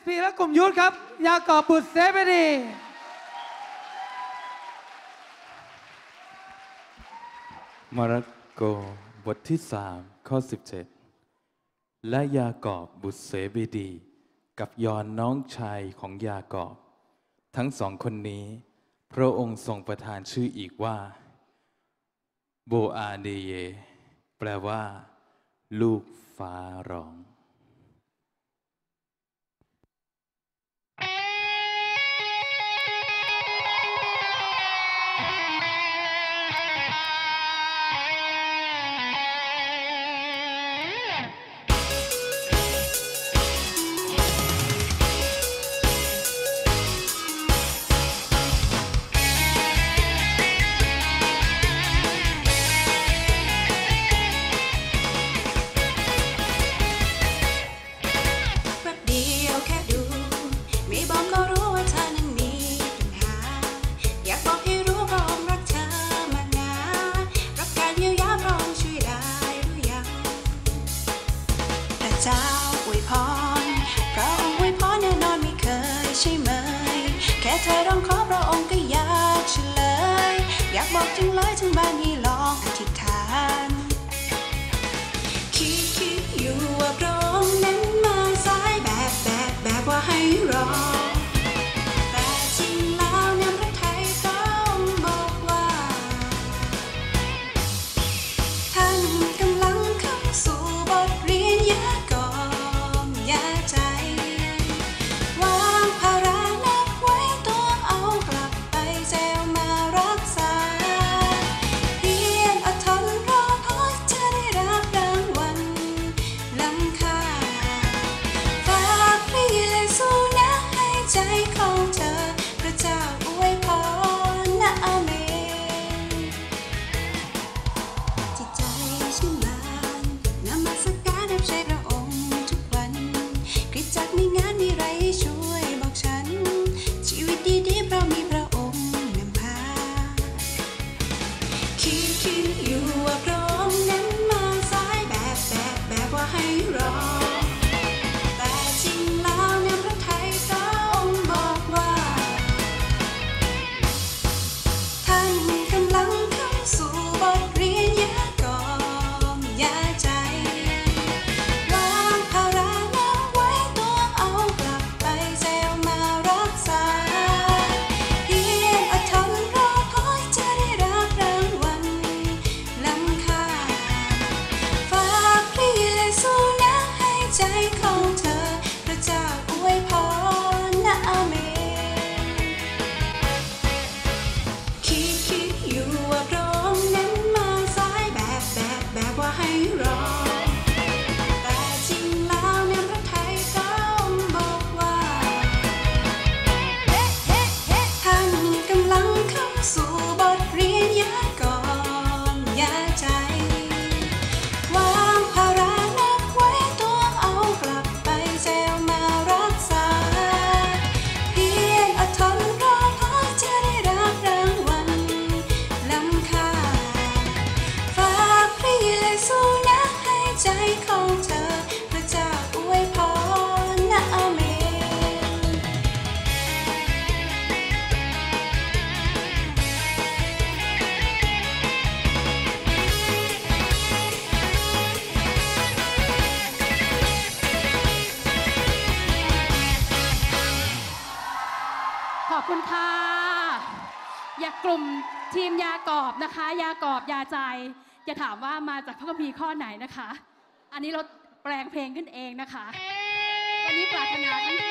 SP และกลุ่มยุทธครับ ยากอบบุตรเสบดีมาระโกบทที่สามข้อ 17 และยากอบบุตรเสบีดี กับยอนน้องชายของยากอบ ทั้งสองคนนี้ พระองค์ทรงประทานชื่ออีกว่า โบอาเดเย แปลว่า ลูกฟ้าร้อง แค่ดู ไม่บอกก็รู้ว่าเธอนั้นมีปัญหา อยากบอกให้รู้เพราะองค์รักเธอมานารักการเยียวยาพราะองค์ช่วยได้หรือยังพระเจ้าอวยพรพระองค์อวยพรแน่นอนไม่เคยใช่ไหม แค่เธอร้องขอพระองค์ก็อยากเฉลย อยากบอกจังเลยทั้งบ้านให้ล บทเกกลุ่มทีมยากอบนะคะ ยากอบยาใจจะถามว่ามาจากพระคัมภีร์ข้อไหนนะคะ อันนี้เราแปลงเพลงขึ้นเองนะคะ วันนี้ปรารถนาท